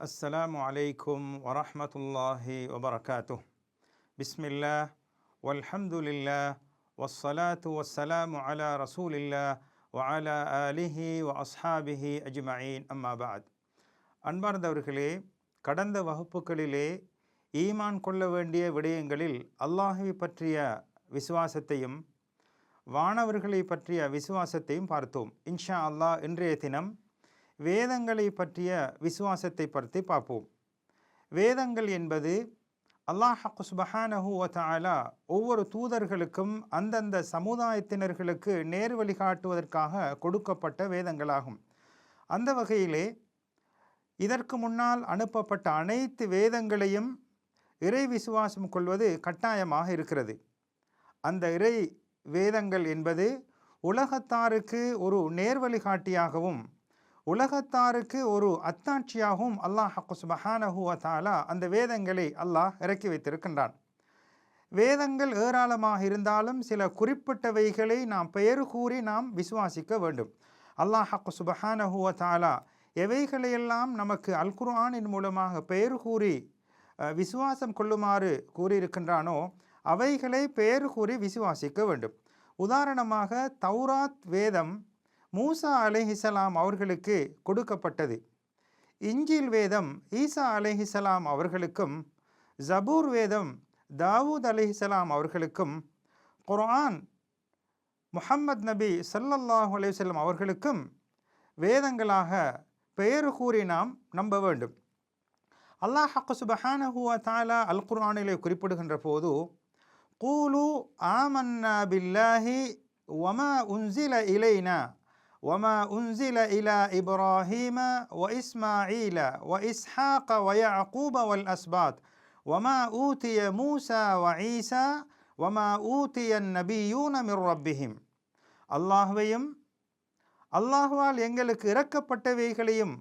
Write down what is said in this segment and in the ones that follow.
السلام عليكم ورحمة الله وبركاته بسم الله والحمد لله والصلاة والسلام على رسول الله وعلى آله وأصحابه أجمعين أما بعد அன்பார்ந்தவர்களே கடந்த வகுப்புகளிலே ஈமான் கொள்ள வேண்டிய விடயங்களில் அல்லாஹை பற்றிய விசுவாசத்தையும் வானவர்களை பற்றிய விசுவாசத்தையும் பார்த்தோம் இன்ஷா அல்லாஹ் இன்றைய தினம் வேதங்களை பற்றிய விசுவாசத்தை பற்றி பார்ப்போம். வேதங்கள் என்பது அல்லாஹ் சுபஹானஹு வ ஒவ்வொரு தூதர்களுக்கும் அந்தந்த சமுதாயத்தினர்களுக்கு நேர் வழிகாட்டுவதற்காக கொடுக்கப்பட்ட வேதங்களாகும். அந்த வகையிலே இதற்கு முன்னால் அனுப்பப்பட்ட அனைத்து வேதங்களையும் இறை விசுவாசம் கொள்வது கட்டாயமாக இருக்கிறது. அந்த இறை வேதங்கள் என்பது உலகத்தாருக்கு ஒரு நேர்வழிகாட்டியாகவும் உலகத்தாருக்கு ஒரு அத்தாட்சியாகவும் அல்லாஹ் சுபஹானஹு தாலா அந்த வேதங்களை அல்லாஹ் இறக்கி வைத்திருக்கின்றான். வேதங்கள் ஏராளமாக இருந்தாலும் சில குறிப்பிட்டவைகளை நாம் பெயர் கூறி நாம் விசுவாசிக்க வேண்டும். அல்லாஹ் சுபஹானஹு தாலா எவைகளையெல்லாம் நமக்கு அல் குர்ஆனின் மூலமாக பெயர் கூறி விசுவாசம் கொள்ளுமாறு கூறியிருக்கின்றானோ அவைகளை பெயர் கூறி விசுவாசிக்க வேண்டும். உதாரணமாக தௌராத் வேதம் மூசா அலைஹிசலாம் அவர்களுக்கு கொடுக்கப்பட்டது. இஞ்சில் வேதம் ஈசா அலைஹிசலாம் அவர்களுக்கும் ஜபூர் வேதம் தாவூத் அலிஹிசலாம் அவர்களுக்கும் குர்ஆன் முஹம்மத் நபி சல்லல்லாஹு அலைவசல்லம் அவர்களுக்கும் வேதங்களாக பெயர் கூறி நாம் நம்ப வேண்டும். அல்லாஹ் சுபஹானஹுவ தாலா அல் குர்ஆனிலே குறிப்பிடுகின்ற போது கூலு ஆமன்னா பில்லாஹி வமா உன்சில இலைனா وما أنزل إلى إبراهيم وإسماعيل وإسحاق ويعقوب والأسباط وما أوتي موسى وعيسى وما أوتي النبيون من ربهم அல்லாஹுவையும் அல்லாஹுவால் எங்களுக்கு இறக்கப்பட்டவைகளையும்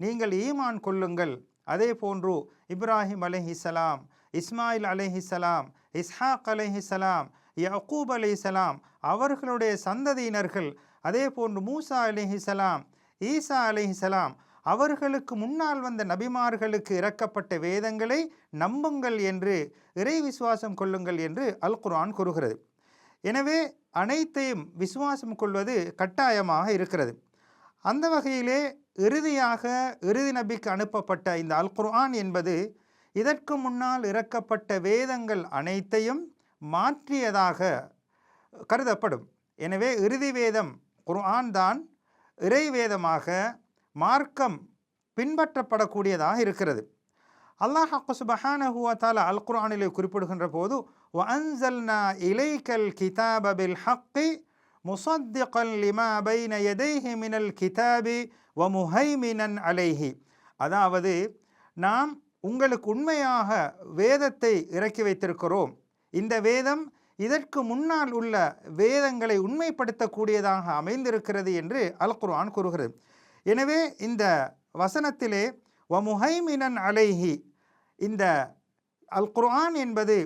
நீங்கள் ஈமான் கொள்ளுங்கள் அதே போன்று இப்ராஹிம் அலஹிசலாம் இஸ்மாயில் அலஹிசலாம் இஸ்ஹாக் அலஹிசலாம் யக்கூப் அலிசலாம் அவர்களுடைய சந்ததியினர்கள் அதே போன்று மூசா அலிஹிசலாம் ஈசா அலிஹிசலாம் அவர்களுக்கு முன்னால் வந்த நபிமார்களுக்கு இறக்கப்பட்ட வேதங்களை நம்புங்கள் என்று இறை விசுவாசம் கொள்ளுங்கள் என்று அல் குர்ஆன் கூறுகிறது. எனவே அனைத்தையும் விசுவாசம் கொள்வது கட்டாயமாக இருக்கிறது. அந்த வகையிலே இறுதியாக இறுதி நபிக்கு அனுப்பப்பட்ட இந்த அல் குர்ஆன் என்பது இதற்கு முன்னால் இறக்கப்பட்ட வேதங்கள் அனைத்தையும் மாற்றியதாக கருதப்படும். எனவே இறுதி வேதம் குர்ஆன் தான் இறை வேதமாக மார்க்கம் பின்பற்றப்படக்கூடியதாக இருக்கிறது. அல்லாஹ் சுபஹானஹுவ தாலா அல் குர்ஆனிலே குறிப்பிடுகின்ற போது வஅன்சல்னா இலைக்கல் கிதாப பில் ஹக்கி முசத்திகல் லிமா பைன எதைஹி மினல் கிதாபி வ முஹைமினன் அலைஹி. அதாவது நாம் உங்களுக்கு உண்மையாக வேதத்தை இறக்கி வைத்திருக்கிறோம். இந்த வேதம் இதற்கு முன்னால் உள்ள வேதங்களை உண்மைப்படுத்தக்கூடியதாக அமைந்திருக்கிறது என்று அல் குர்ஆன் கூறுகிறது. எனவே இந்த வசனத்திலே வமுஹைமினன் அலைஹி இந்த அல் குர்ஆன் என்பது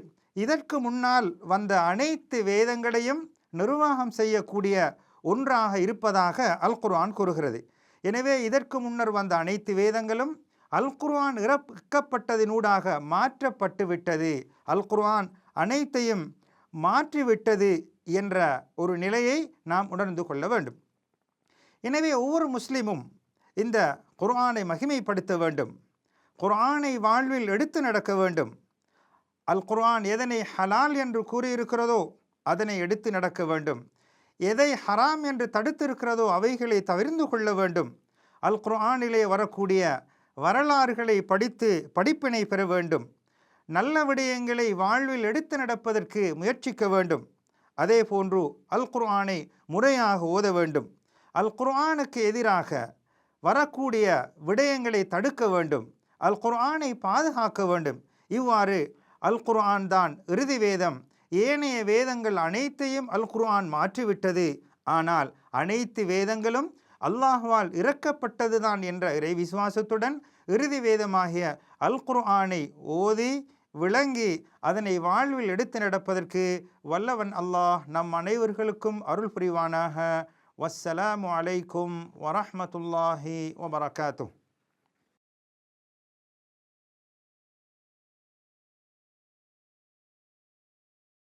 இதற்கு முன்னால் வந்த அனைத்து வேதங்களையும் நிர்வாகம் செய்யக்கூடிய ஒன்றாக இருப்பதாக அல் குர்ஆன் கூறுகிறது. எனவே இதற்கு முன்னர் வந்த அனைத்து வேதங்களும் அல் குர்ஆன் இறக்கப்பட்டதினூடாக மாற்றப்பட்டு விட்டது அல் குர்ஆன் அனைத்தையும் மாற்றிவிட்டது என்ற ஒரு நிலையை நாம் உணர்ந்து கொள்ள வேண்டும். எனவே ஒவ்வொரு முஸ்லீமும் இந்த குர்ஆனை மகிமைப்படுத்த வேண்டும். குர்ஆனை வாழ்வில் எடுத்து நடக்க வேண்டும். அல் குர்ஆன் எதனை ஹலால் என்று கூறியிருக்கிறதோ அதனை எடுத்து நடக்க வேண்டும். எதை ஹராம் என்று தடுத்திருக்கிறதோ அவைகளை தவிர்ந்து கொள்ள வேண்டும். அல் குர்ஆனிலே வரக்கூடிய வரலாறுகளை படித்து படிப்பினை பெற வேண்டும். நல்ல விடயங்களை வாழ்வில் எடுத்து நடப்பதற்கு முயற்சிக்க வேண்டும். அதே போன்று அல் குர்ஆனை முறையாக ஓத வேண்டும். அல் குர்ஆனுக்கு எதிராக வரக்கூடிய விடயங்களை தடுக்க வேண்டும். அல் குர்ஆனை பாதுகாக்க வேண்டும். இவ்வாறு அல் குர்ஆன் தான் இறுதி வேதம். ஏனைய வேதங்கள் அனைத்தையும் அல் குர்ஆன் மாற்றிவிட்டது. ஆனால் அனைத்து வேதங்களும் அல்லாஹுவால் இறக்கப்பட்டதுதான் என்ற இறை விசுவாசத்துடன் இறுதி வேதமாகிய அல் குர்ஆனை ஓதி விளங்கி அதனை வாழ்வில் எடுத்து நடப்பதற்கு வல்லவன் அல்லாஹ் நம் அனைவர்களுக்கும் அருள் புரிவானாக. வஸ்ஸலாமு அலைக்கும் வரஹ்மத்துல்லாஹி வபரகாத்தும்